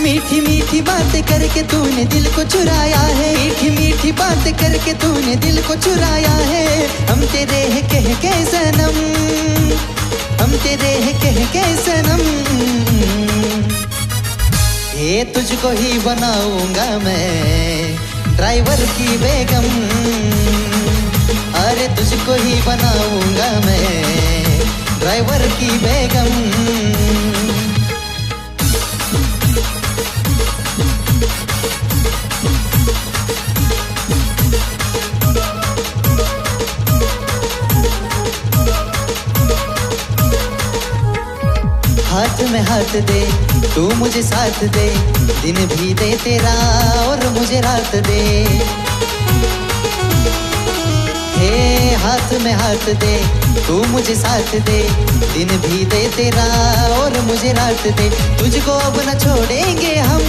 मीठी मीठी बातें करके तूने दिल को चुराया है। मीठी मीठी बातें करके तूने दिल को चुराया है। हम तेरे है कह के सनम। हम तेरे है कह के सनम। ये तुझको ही बनाऊँगा मैं, ड्राइवर की बेगम। अरे तुझको ही बनाऊँगा मैं, ड्राइवर की बेगम। में हाथ दे, तू मुझे साथ दे, दिन भी दे तेरा और मुझे रात दे। हे हाथ में हाथ दे, तू मुझे साथ दे, दिन भी दे तेरा और मुझे रात दे। तुझको अब न छोड़ेंगे हम,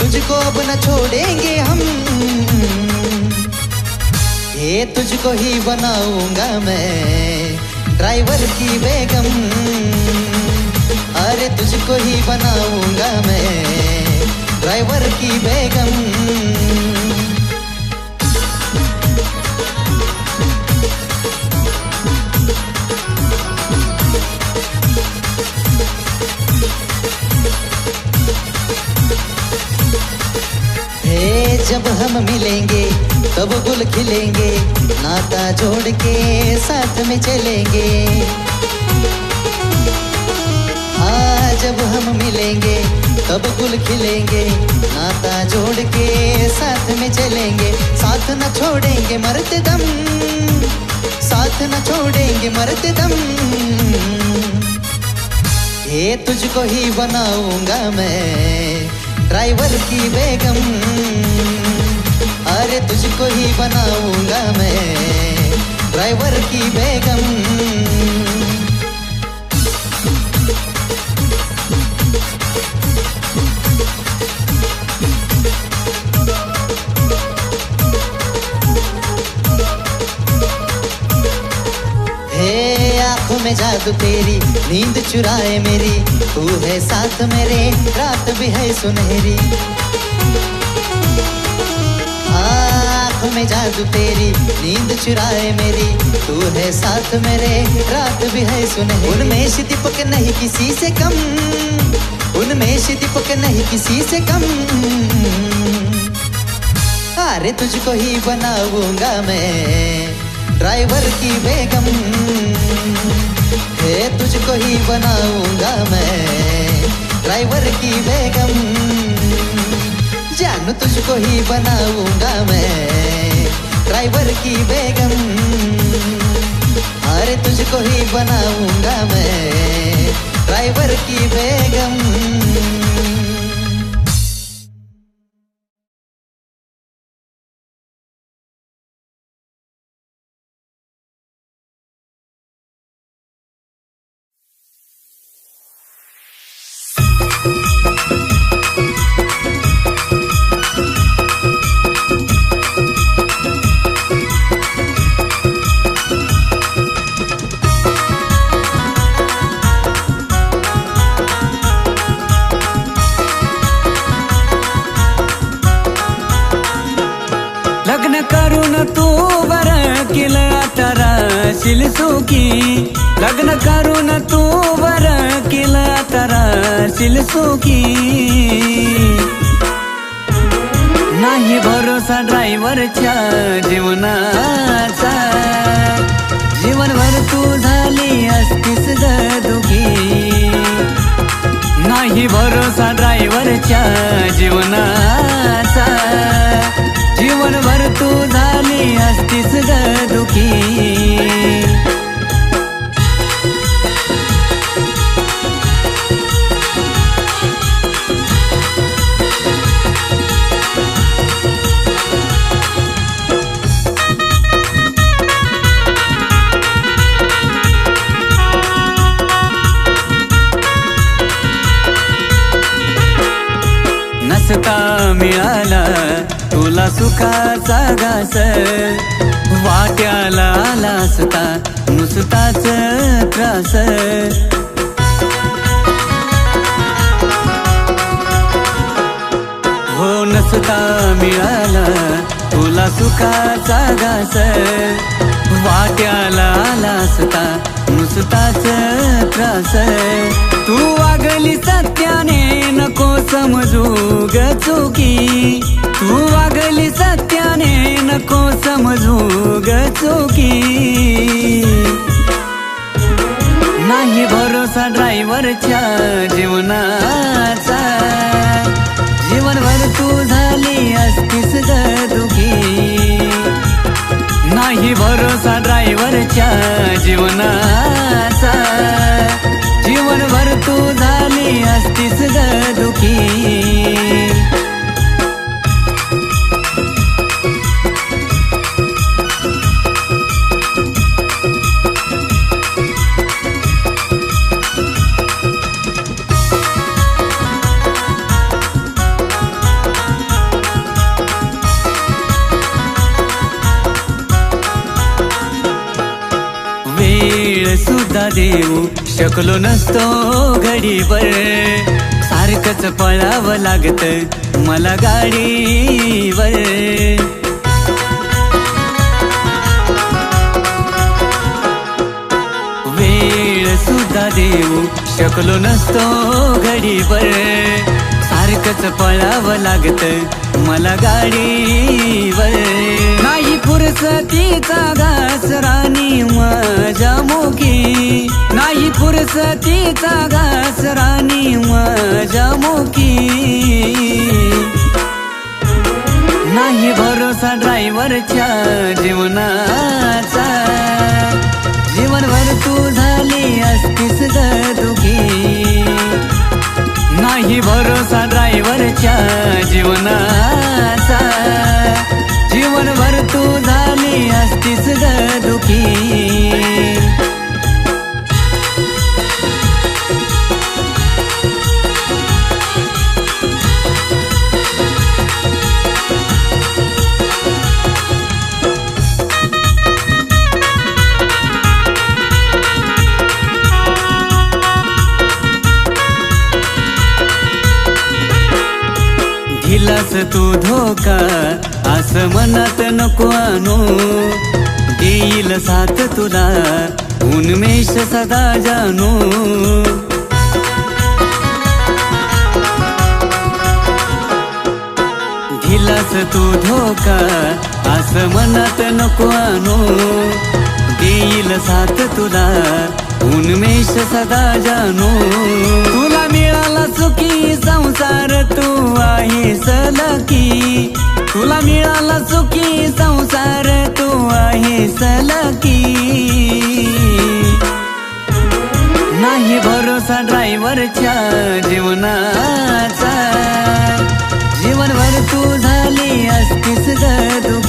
तुझको अब न छोड़ेंगे हम। ये तुझको ही बनाऊँगा मैं, ड्राइवर की बेगम। अरे तुझको ही बनाऊँगा मैं, ड्राइवर की बेगम। जब हम मिलेंगे, तब गुल खिलेंगे, नाता जोड़ के साथ में चलेंगे। जब हम मिलेंगे, तब गुल खिलेंगे, नाता जोड़ के साथ में चलेंगे। साथ न छोड़ेंगे मरते दम, साथ न छोड़ेंगे मरते दम। ये तुझको ही बनाऊँगा मैं, ड्राइवर की बेगम। अरे तुझको ही बनाऊँगा मैं, ड्राइवर की बेगम। आँखों में जादू तेरी, नींद चुराए मेरी, तू है साथ मेरे, रात भी है सुनहरी। आँखों में जादू तेरी, नींद चुराए मेरी, तू है साथ मेरे, रात भी है सुनहरी। उनमें दीपक नहीं किसी से कम, उनमें दीपक नहीं किसी से कम। अरे तुझको ही बनाऊँगा मैं। ड्राइवर की बेगम। हे, तुझको ही बनाऊँगा मैं। ड्राइवर की बेगम। जानू, तुझको ही बनाऊँगा मैं। ड्राइवर की बेगम। अरे, तुझको ही बनाऊँगा मैं। ड्राइवर की बेगम। आला नुसताच त्रास. हो नसता मिळाला तुला सुखाचा घास. वाट्याला आला असता नुसताच त्रास. तू वागली सत्याने नको समजू ग चुकी. तू वागली सत्याने नको समजू ग चुकी. नाही भरोसा ड्रायव्हरच्या जीवनाचा. जीवनभर तू झाली असतीस ग दुखी. नाही भरोसा ड्रायव्हरच्या जीवनाचा. जीवनभर तू झाली असतीस ग दुखी. देऊ. शकलो नसतो घडीवर. सारखंच पळावं लागत मला गाडीवर. वेळ सुद्धा देऊ. शकलो नसतो घडीवर. सारखंच पळावं लागत मला गाडीवर. फुरसतीचा घास राणी माझ्या मुखी नाही फुरसतीचा घास राणी माझ्या मुखी नाही भरोसा ड्रायव्हरच्या जीवनाचा. जीवनभर तू झाली असतीस ग दुखी. नाही भरोसा ड्रायव्हरच्या जीवनाचा. दिलास तू धोका असं मनात नको आणू. देईल साथ तुला उन्मेष सदा जाणू. दिलास तू धोका असं मनात नको आणू. देईल साथ तुला उन्मेष सदा जानो तुला मिळाला सुखी संसार तू आहे सलकी. तुला मिळाला सुखी संसार तू आहे सलकी. नाही भरोसा ड्रायव्हरच्या जीवनाचा. जीवनभर तू झाली असतीस ग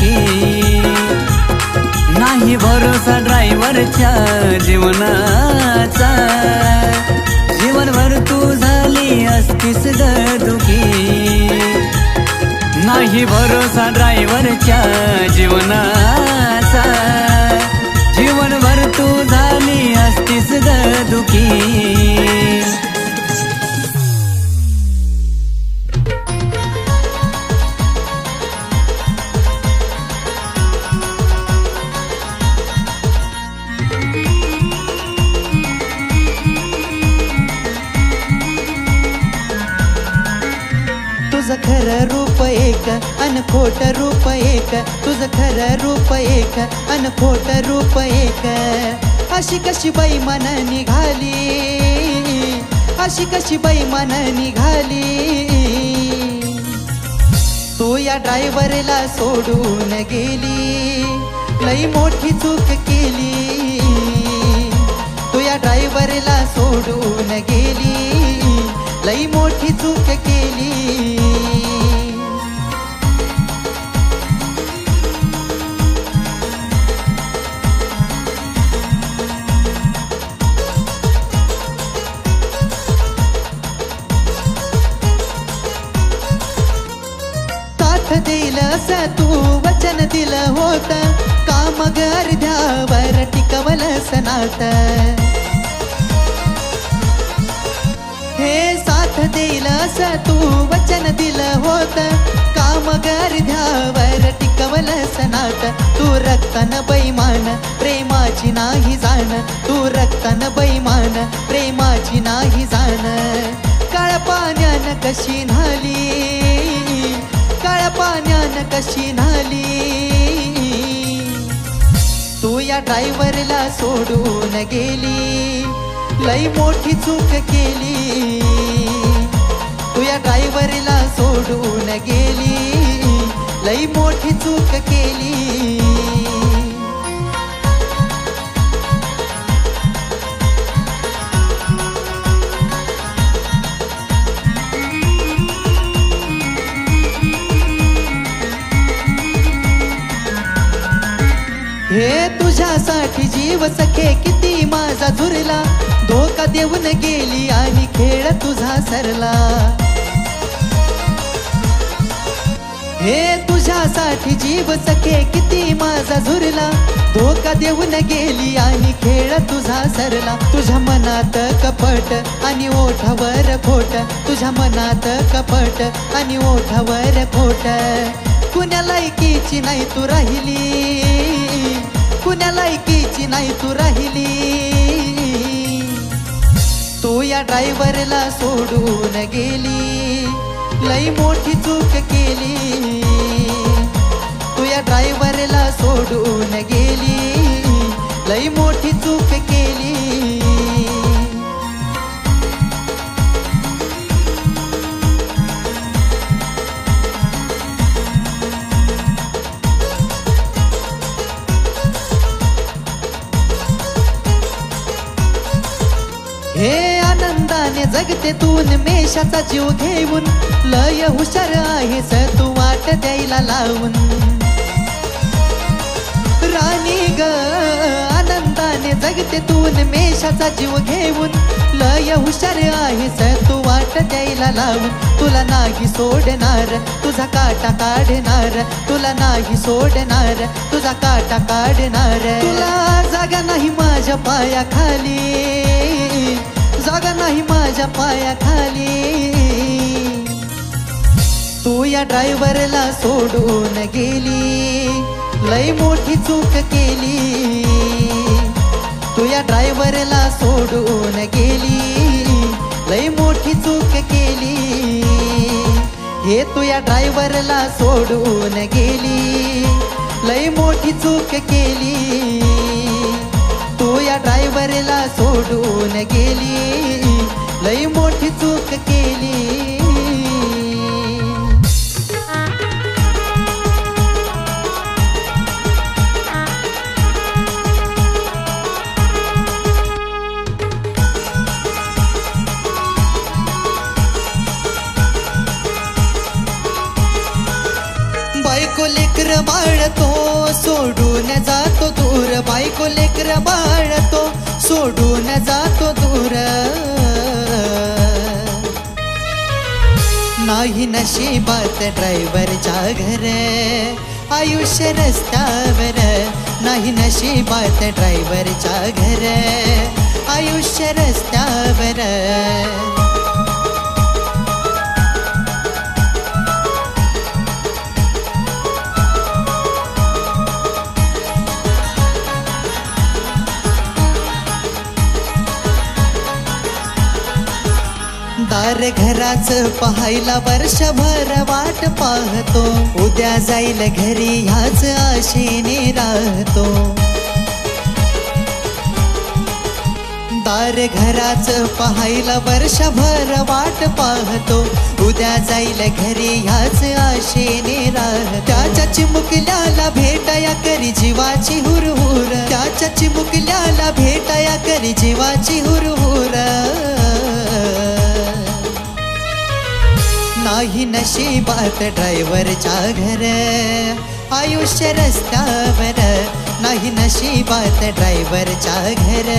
नाही भरोसा ड्रायव्हरच्या जीवनाचा. जीवनभर तू झाली असतीस दुखी. नाही भरोसा ड्रायव्हरच्या जीवनाचा. जीवनभर तू झाली असतीस दुखी. खरं रूप एक अन खोट रूप एक तुझं खरं रूप एक अन खोट रूप एक. अशी कशी बाई मन निघाली? अशी कशी बाई मन निघाली? तू या ड्रायव्हरला सोडून गेली लई मोठी चूक केली. तू या ड्रायव्हरला सोडून गेली लई मोठी चूक केली. अर्ध्यावर ध्यावर सनात तू रक्तन बैमान प्रेमाची नाही जाण तू रक्तन बैमान प्रेमाची नाही जाण. काळ पाण्यान कशी न्हाली? काळ पाण्यान कशी न्हाली? तू या ड्रायव्हरला सोडून गेली लई मोठी चूक केली. तू या ड्रायव्हरला सोडून गेली. लई मोठी चूक केली. हे तुझ्यासाठी जीव सखे किती माझा झुरला. धोका देऊन गेली आणि खेळ तुझा सरला. हे तुझ्यासाठी जीव सखे किती माझा झुरला. धोका देऊन गेली आणि खेळ तुझा सरला. तुझ्या मनात कपट आणि ओठावर खोट. तुझ्या मनात कपट आणि ओठावर खोट. कुण्या लायकीची नाही तू राहिली. कुण्या लायकीची नाही तू राहिली. तू या ड्रायव्हरला सोडून गेली. लई मोठी चूक केली. तू या ड्रायव्हरला सोडून गेली. लई मोठी चूक केली. जगते तून मेषाचा जीव घेऊन. लय हुशार आहेस तू वाट द्यायला लावून. राणी ग आनंदाने जगते तून मेषाचा जीव घेऊन. लय हुशार आहेस तू वाट द्यायला लावून. तुला नाही सोडणार तुझा काटा काढणार. तुला नाही सोडणार तुझा काटा काढणार. तुला जागा नाही माझ्या पायाखाली. खाली नाही माझ्या पायाखाली. तू या ड्रायव्हरला सोडून गेली. लई मोठी चूक केली. तू या ड्रायव्हरला सोडून गेली. लई मोठी चूक केली. हे तू या ड्रायव्हरला सोडून गेली. लई मोठी चूक केली. तू या ड्रायव्हरला सोडून गेली. मोठी नाही बात ड्रायव्हरच्या घर आयुष्य रस्त्यावर नाही नशिबात ड्रायव्हरच्या घर आयुष्य रस्त्यावर दार घराच पाहायला वर्षभर वाट पाहतो. उद्या जाईल घरी ह्याच आशेने राहतो. दार घराच पाहायला वर्षभर वाट पाहतो. उद्या जाईल घरी ह्याच आशेने राह त्याच्या चिमुकल्याला भेटाया करी जीवाची हुरहुर. त्याच्या चिमुकल्याला भेटाया करी जीवाची हुरहुर. नाही नशिबात ड्रायव्हरच्या घर. आयुष्य रस्त्यावर नाही नशिबात ड्रायव्हरच्या घर.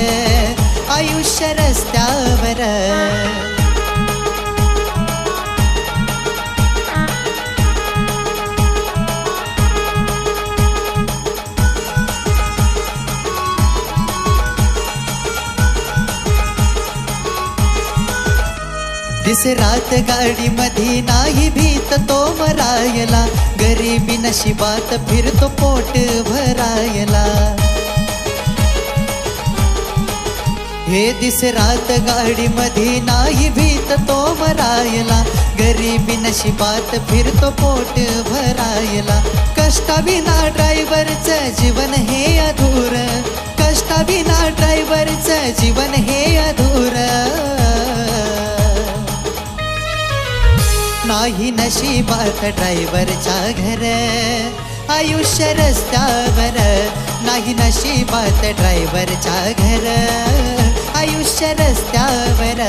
आयुष्य रस्त्यावर रात गाडी मधी नाही भीत तो मरायला. गरीबी नशिबात फिरतो पोट भरायला. हे दिस रात गाडी मध्ये नाही भीत तो मरायला. गरीबी नशिबात फिरतो पोट भरायला. कष्टाविना ड्रायव्हरचं जीवन हे अधूर. कष्टाविना ड्रायव्हरचं जीवन हे अधूर. नाही नशिबात ड्रायव्हरच्या घर. आयुष्य रस्त्यावर नाही नशिबात ड्रायव्हरच्या घर. आयुष्य रस्त्यावर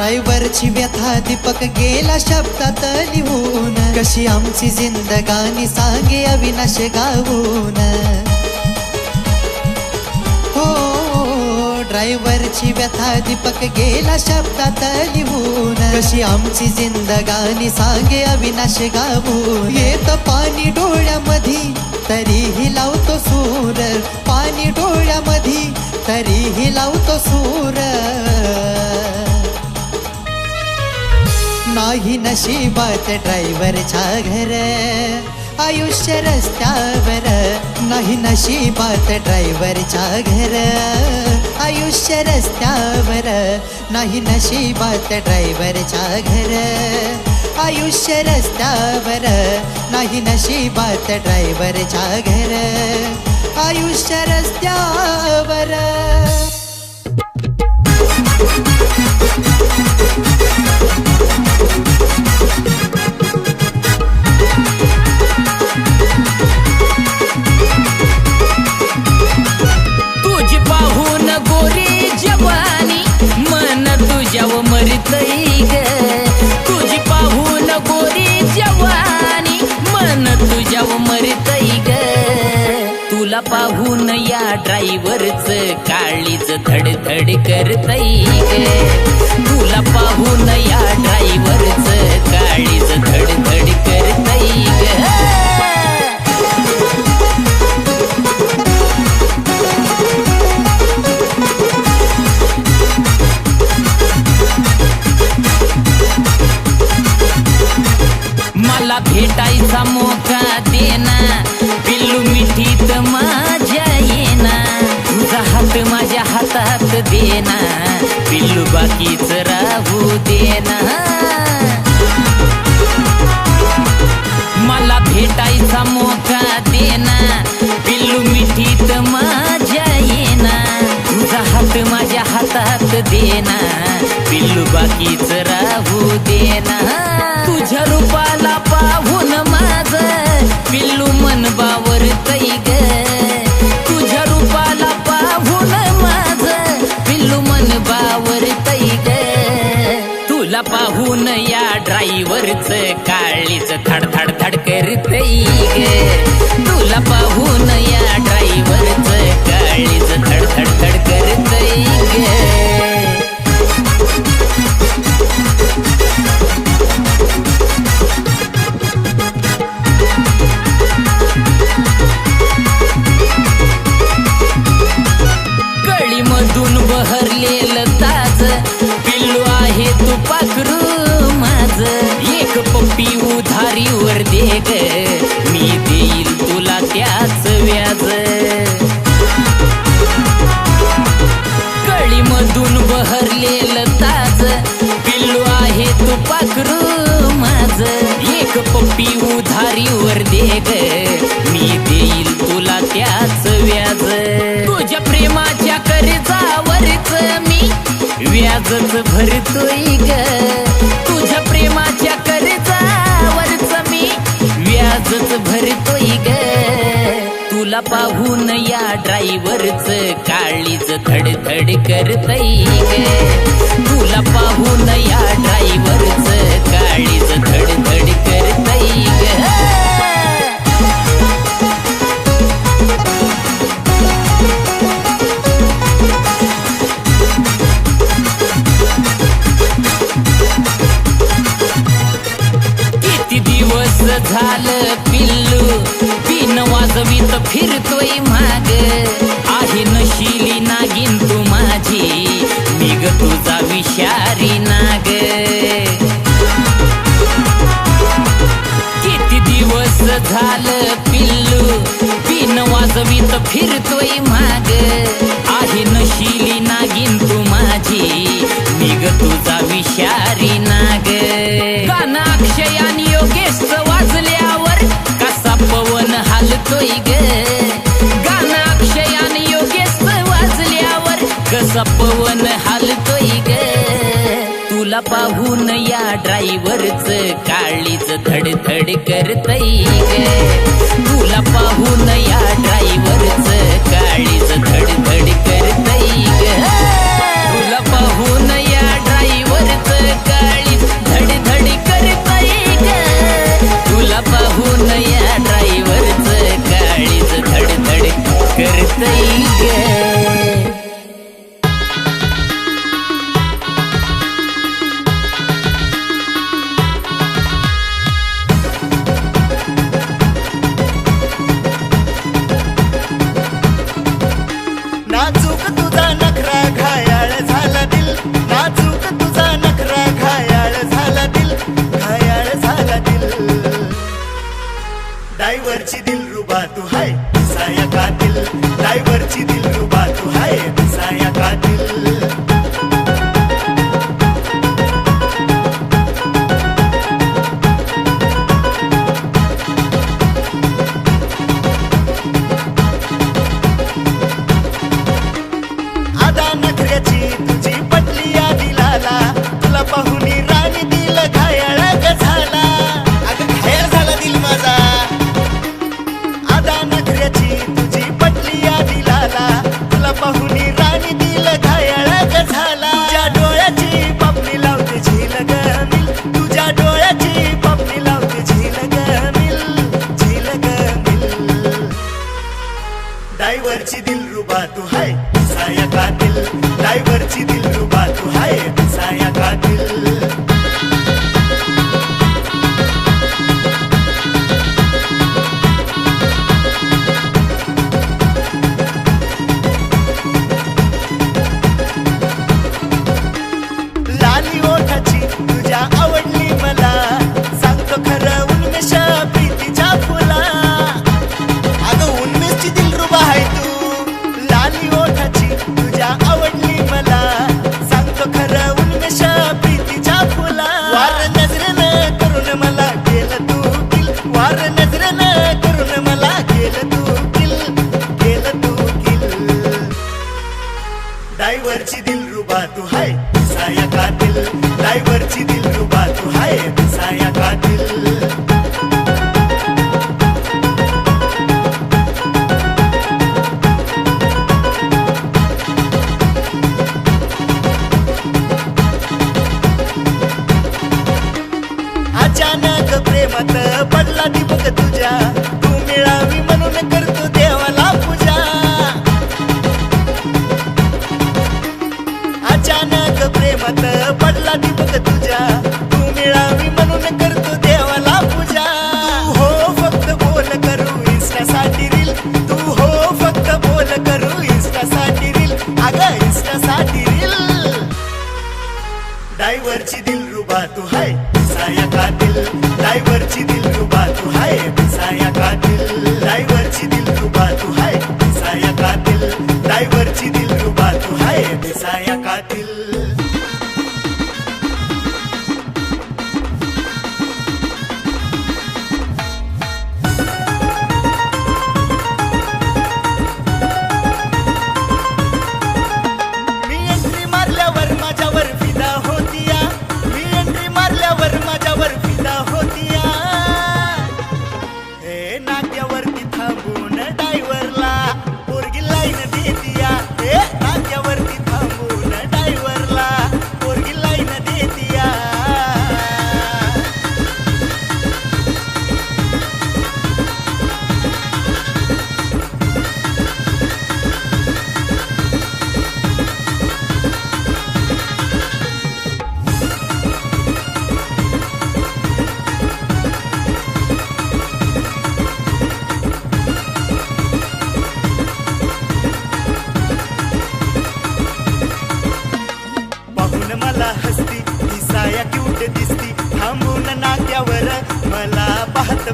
ड्रायव्हरची व्यथा दीपक गेला शब्दात लिहून. कशी आमची जिंदगानी सांगे अविनाश गाऊन. हो ड्रायव्हरची व्यथा दीपक गेला शब्दात लिहून. कशी आमची जिंदगानी सांगे अविनाश गाऊन. येत पाणी डोळ्यामध्ये तरीही लावतो सूर. पाणी डोळ्यामध्ये तरीही लावतो सूर. नाही नशिबात ड्रायव्हरच्या घर. आयुष्य रस्त्यावर नाही नशिबात ड्रायव्हरच्या घर. आयुष्य रस्त्यावर नाही नशिबात ड्रायव्हरच्या घर. आयुष्य रस्त्यावर नाही नशिबात ड्रायव्हरच्या घर. आयुष्य रस्त्यावर तुझ्याव ग तुझी पाहून गोरी जवानी मन तुझ्या मरतई ग तुला पाहून या ड्रायव्हरच काळीच धडधड करतई ग तुला पाहून या ड्रायव्हरच काळीच धडधड करतई ग मला भेटायचा मोका देना पिल्लू मिठीत माझ्या येना तुझा हात माझ्या हातात देना पिल्लू बाकीच राहू देना मला भेटायचा मोका देना पिल्लू मिठीत माझ्या येना तुझा हात माझ्या हातात देना पिल्लू बाकीच राहू उधारीवर दे ग. मी देईल तुला त्याच व्याज. कळीमधून बहरलेलं ताज. पिल्लू आहे तू पाखरू माझ एक पप्पी उधारीवर दे ग. मी देईल तुला त्याच व्याज. तुझ्या प्रेमाच्या कर्जावरच मी व्याजच भरतोय ग. पाहून या ड्रायव्हरच काळीच धडधड करतई तुला पाहून या ड्रायव्हरच काळीच धडधड करतई ग. वर्ष झालं पिल्लू. पिन वाजवीत फिरतोय माग. आहे नशिली नागिन तू माझी. निग तुझा विषारी नाग. किती दिवस झालं पिल्लू. पिन वाजवीत फिरतोय माग. आहे नशिली नागिन तू माझी. निग तुझा विषारी नाग. काना अक्षय आणि योगेश वाजल्यावर कसा पवन हालतोय ग. गाना अक्षय आणि कसा पवन हालतोय ग. तुला पाहून या ड्रायव्हरच काळीच धडधड करतय ग. तुला पाहून या ड्रायव्हरच काळीच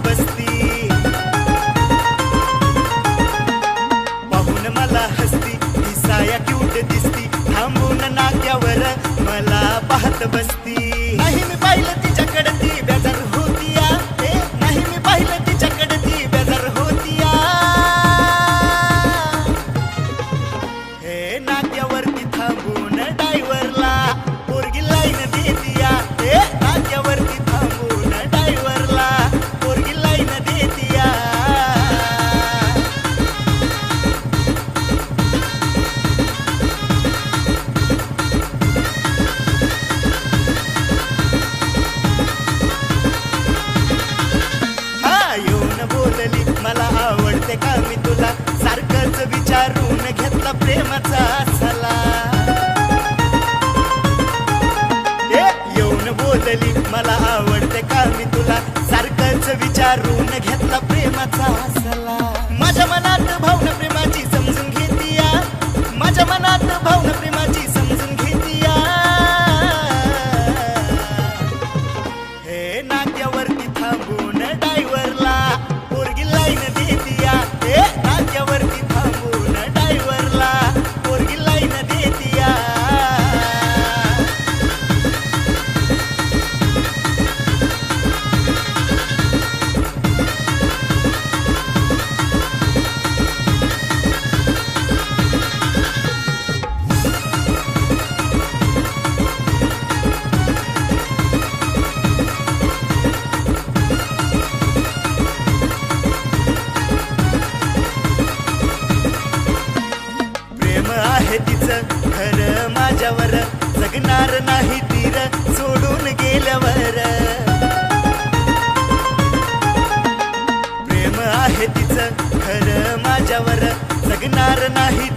बसती. मला हसती दिसती. थांबून मला पाहत बसती. विचारून घेतला प्रेमाचा माझ्या मनात भावना प्रेम घर माझ्यावर जगणार नाही तीर सोडून गेल्यावर. प्रेम आहे तिचं घर माझ्यावर जगणार नाही